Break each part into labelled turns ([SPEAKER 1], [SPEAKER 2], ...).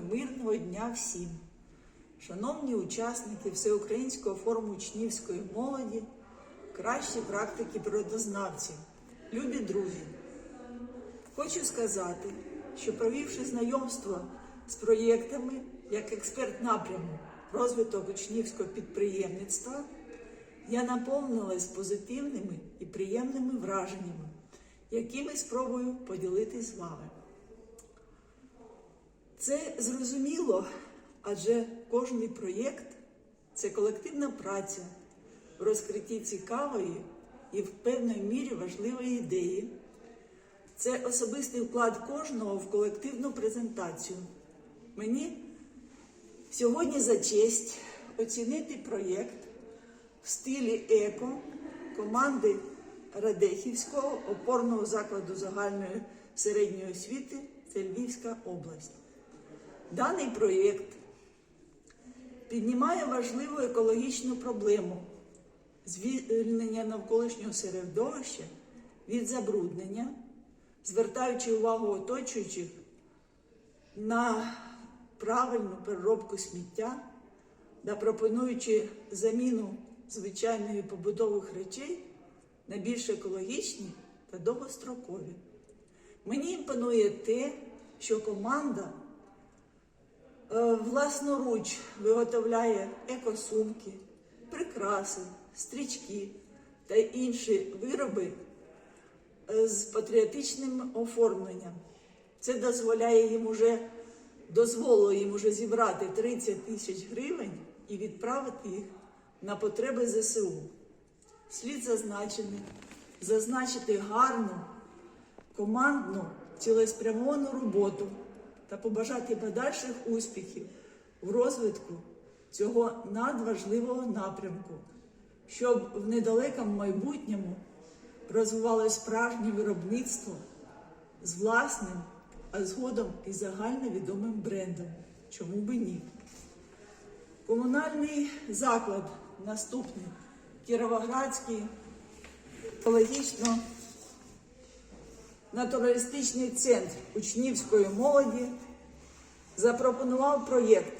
[SPEAKER 1] мирного дня всім. Шановні учасники Всеукраїнського форуму учнівської молоді, кращі практики природознавців, любі друзі. Хочу сказати, що провівши знайомство з проєктами як експерт напряму розвиток учнівського підприємництва, я наповнилась позитивними і приємними враженнями, якими спробую поділитись з вами. Це зрозуміло, адже кожний проєкт це колективна праця в розкритті цікавої і в певної мірі важливої ідеї. Це особистий вклад кожного в колективну презентацію. Мені сьогодні за честь оцінити проєкт в стилі еко команди Радехівського опорного закладу загальної середньої освіти це Львівська область. Даний проєкт піднімає важливу екологічну проблему звільнення навколишнього середовища від забруднення, звертаючи увагу оточуючих на правильну переробку сміття та пропонуючи заміну звичайної побудових речей на більш екологічні та довгострокові. Мені імпонує те, що команда власноруч виготовляє екосумки, прикраси, стрічки та інші вироби е, з патріотичним оформленням. Це дозволяє їм уже, дозволило їм уже зібрати 30 тисяч гривень і відправити їх на потреби ЗСУ. Слід зазначити, зазначити гарну, командну, цілеспрямовану роботу та побажати подальших успіхів в розвитку цього надважливого напрямку, щоб в недалекому майбутньому розвивалось справжнє виробництво з власним, а згодом і загальновідомим брендом. Чому би ні? Комунальний заклад наступний Кіровоградський екологічно натуралістичний центр учнівської молоді запропонував проєкт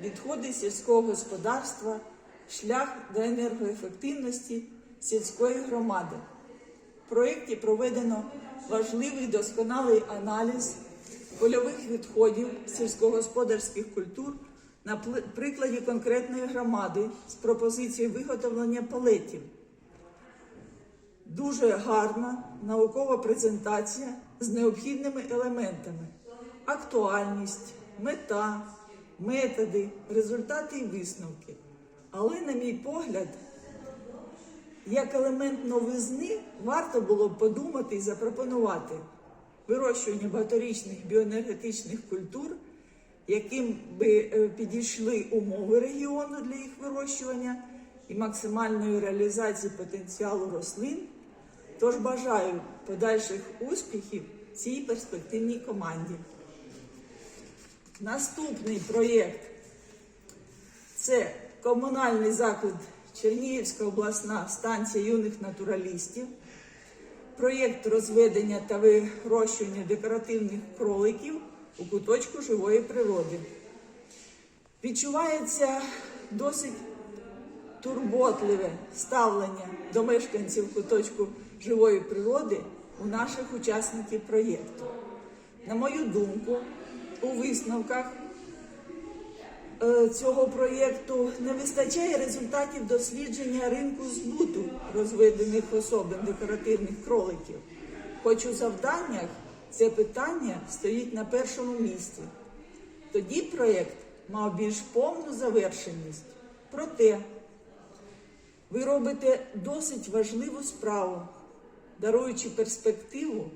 [SPEAKER 1] Відходи сільського господарства, шлях до енергоефективності сільської громади. В проєкті проведено важливий досконалий аналіз польових відходів сільськогосподарських культур на прикладі конкретної громади з пропозицією виготовлення палетів. Дуже гарна наукова презентація з необхідними елементами: актуальність, мета, методи, результати і висновки. Але, на мій погляд, як елемент новизни варто було б подумати і запропонувати вирощування багаторічних біоенергетичних культур, яким би е, підійшли умови регіону для їх вирощування і максимальної реалізації потенціалу рослин. Тож бажаю подальших успіхів цій перспективній команді. Наступний проєкт це комунальний заклад Чернігівська обласна станція юних натуралістів. Проєкт розведення та вирощування декоративних кроликів у куточку живої природи. Відчувається досить турботливе ставлення до мешканців куточку живої природи у наших учасників проєкту. На мою думку, у висновках е, цього проєкту не вистачає результатів дослідження ринку збуту розведених особин декоративних кроликів. Хоч у завданнях це питання стоїть на першому місці. Тоді проєкт мав більш повну завершеність. Проте ви робите досить важливу справу, даруючи перспективу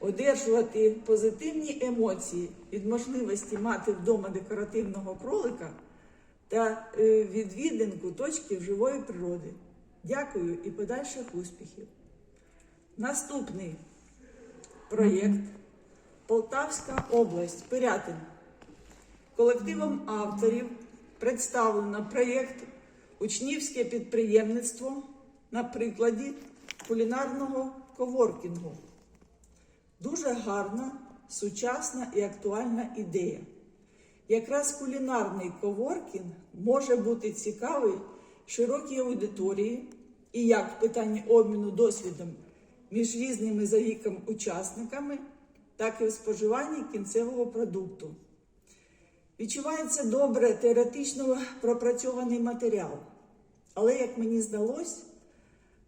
[SPEAKER 1] одержувати позитивні емоції від можливості мати вдома декоративного кролика та е, відвідин куточків живої природи. Дякую і подальших успіхів. Наступний проєкт Полтавська область, Пирятин. Колективом авторів представлено проєкт Учнівське підприємництво на прикладі кулінарного коворкінгу. Дуже гарна, сучасна і актуальна ідея. Якраз кулінарний коворкінг може бути цікавий широкій аудиторії і як в питанні обміну досвідом між різними за віком учасниками, так і в споживанні кінцевого продукту. Відчувається добре теоретично пропрацьований матеріал, але, як мені здалось,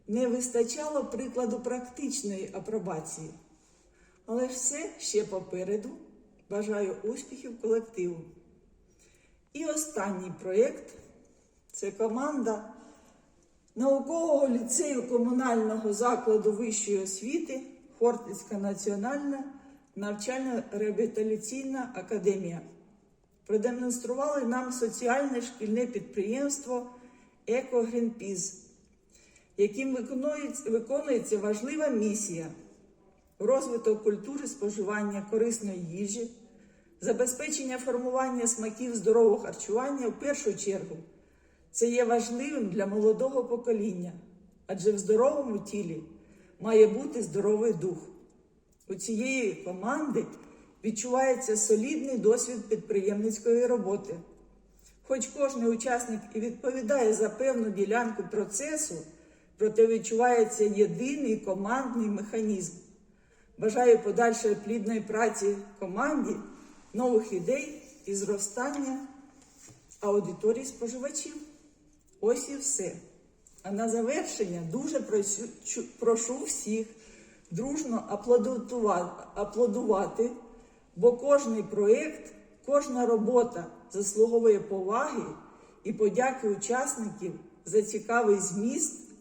[SPEAKER 1] не вистачало прикладу практичної апробації. Але все ще попереду. Бажаю успіхів колективу. І останній проєкт це команда наукового ліцею комунального закладу вищої освіти Хортицька національна навчально-реабілітаційна академія. Продемонстрували нам соціальне шкільне підприємство Еко Грінпіз, яким виконується, важлива місія розвиток культури споживання корисної їжі, забезпечення формування смаків здорового харчування в першу чергу. Це є важливим для молодого покоління, адже в здоровому тілі має бути здоровий дух. У цієї команди відчувається солідний досвід підприємницької роботи. Хоч кожен учасник і відповідає за певну ділянку процесу, проте відчувається єдиний командний механізм. Бажаю подальшої плідної праці команді, нових ідей і зростання аудиторії споживачів. Ось і все. А на завершення дуже прошу, всіх дружно аплодувати, бо кожний проєкт, кожна робота заслуговує поваги і подяки учасників за цікавий зміст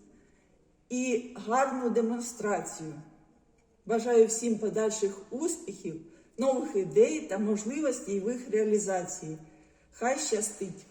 [SPEAKER 1] і гарну демонстрацію. Бажаю всім подальших успіхів, нових ідей та можливостей їх реалізації. Хай щастить!